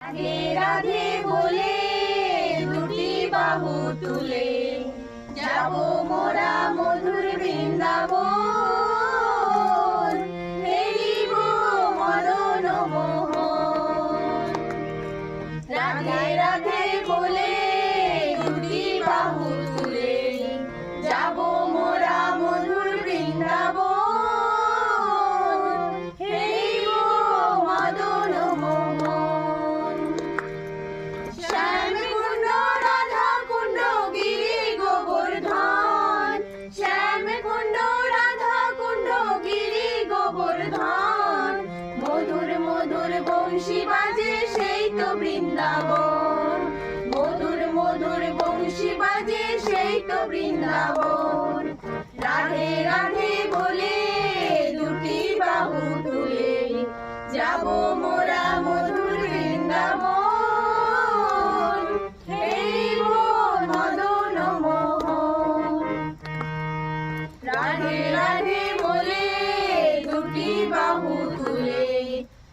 রাধে রাধে বলে দুটি বাহু তুলে, যাব মোরা মধুর বৃন্দাবন, ফেরিব মদন মোহন রাধে রাধে বলে দুটি বাহু গোবর্ধন মধুর মধুর বংশী বাজে সেই তো বৃন্দাবন। মধুর মধুর বংশী বাজে সেই তো বৃন্দাবন। রাধে রাধে বলে দুটি বাহু তুলে, যাব মোরা মধুর বৃন্দাবন। হেব মদন মোহন রাধে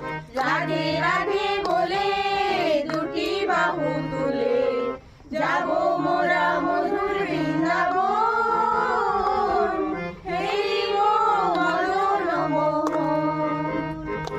Radhe